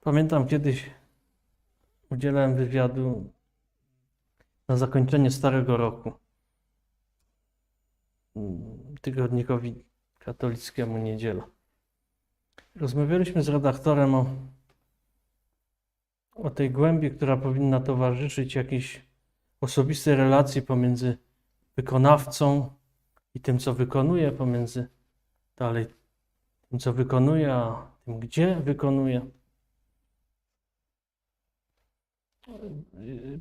Pamiętam kiedyś udzielałem wywiadu na zakończenie Starego Roku tygodnikowi katolickiemu Niedziela. Rozmawialiśmy z redaktorem o, o tej głębi, która powinna towarzyszyć jakiejś osobistej relacji pomiędzy wykonawcą i tym, co wykonuje, pomiędzy dalej tym, co wykonuje, a tym, gdzie wykonuje.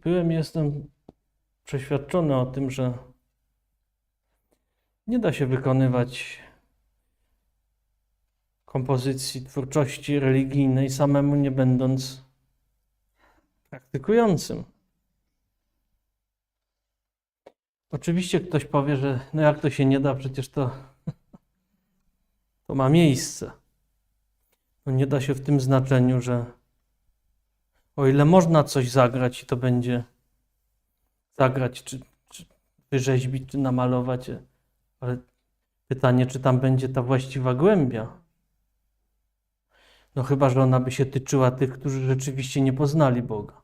Byłem jestem przeświadczony o tym, że nie da się wykonywać kompozycji, twórczości religijnej samemu nie będąc praktykującym. Oczywiście ktoś powie, że no jak to się nie da, przecież to, to ma miejsce. No nie da się w tym znaczeniu, że o ile można coś zagrać i to będzie zagrać, czy, czy wyrzeźbić, czy namalować, ale pytanie, czy tam będzie ta właściwa głębia. No chyba, że ona by się tyczyła tych, którzy rzeczywiście nie poznali Boga.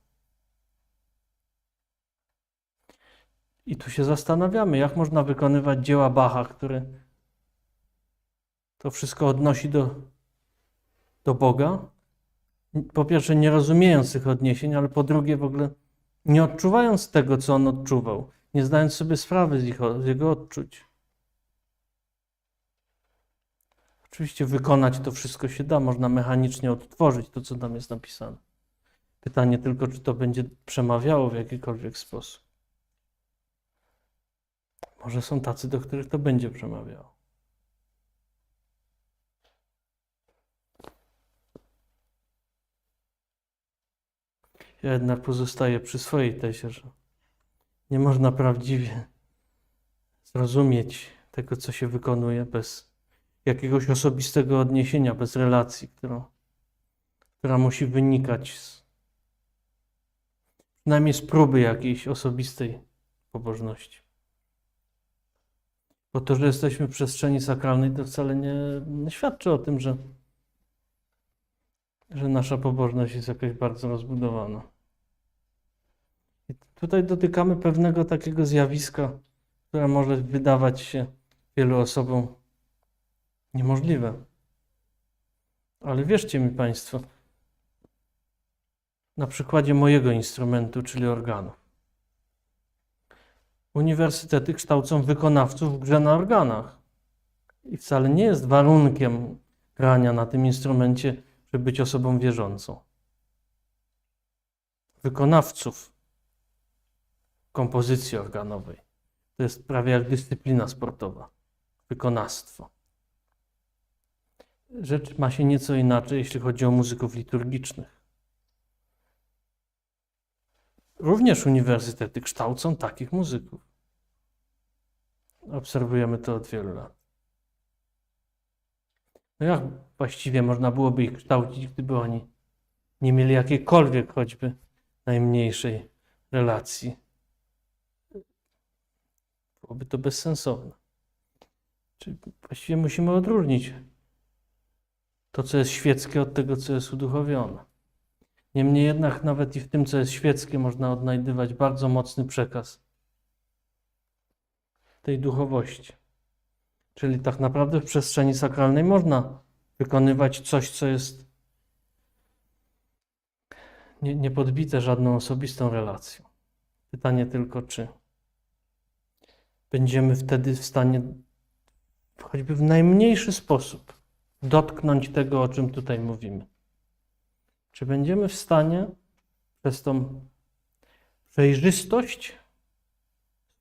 I tu się zastanawiamy, jak można wykonywać dzieła Bacha, które to wszystko odnosi do, do Boga. Po pierwsze, nie rozumiejąc tych odniesień, ale po drugie, w ogóle nie odczuwając tego, co on odczuwał, nie zdając sobie sprawy z, ich, z jego odczuć. Oczywiście wykonać to wszystko się da, można mechanicznie odtworzyć to, co tam jest napisane. Pytanie tylko, czy to będzie przemawiało w jakikolwiek sposób. Może są tacy, do których to będzie przemawiało. Ja jednak pozostaję przy swojej tezie, że nie można prawdziwie zrozumieć tego, co się wykonuje bez jakiegoś osobistego odniesienia, bez relacji, którą, która musi wynikać z, przynajmniej z próby jakiejś osobistej pobożności. Bo to, że jesteśmy w przestrzeni sakralnej, to wcale nie, świadczy o tym, że, że nasza pobożność jest jakaś bardzo rozbudowana. Tutaj dotykamy pewnego takiego zjawiska, które może wydawać się wielu osobom niemożliwe. Ale wierzcie mi Państwo, na przykładzie mojego instrumentu, czyli organu. Uniwersytety kształcą wykonawców w grze na organach. I wcale nie jest warunkiem grania na tym instrumencie, żeby być osobą wierzącą. Wykonawców kompozycji organowej. To jest prawie jak dyscyplina sportowa. Wykonawstwo. Rzecz ma się nieco inaczej, jeśli chodzi o muzyków liturgicznych. Również uniwersytety kształcą takich muzyków. Obserwujemy to od wielu lat. No jak właściwie można byłoby ich kształcić, gdyby oni nie mieli jakiejkolwiek choćby najmniejszej relacji? Byłoby to bezsensowne. Czyli właściwie musimy odróżnić to, co jest świeckie, od tego, co jest uduchowione. Niemniej jednak, nawet i w tym, co jest świeckie, można odnajdywać bardzo mocny przekaz tej duchowości. Czyli tak naprawdę w przestrzeni sakralnej można wykonywać coś, co jest nie, nie żadną osobistą relacją. Pytanie tylko, czy będziemy wtedy w stanie choćby w najmniejszy sposób dotknąć tego, o czym tutaj mówimy. Czy będziemy w stanie przez tą przejrzystość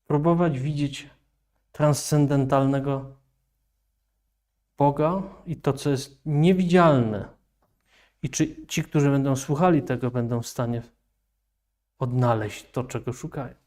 próbować widzieć transcendentalnego Boga i to, co jest niewidzialne? I czy ci, którzy będą słuchali tego, będą w stanie odnaleźć to, czego szukają?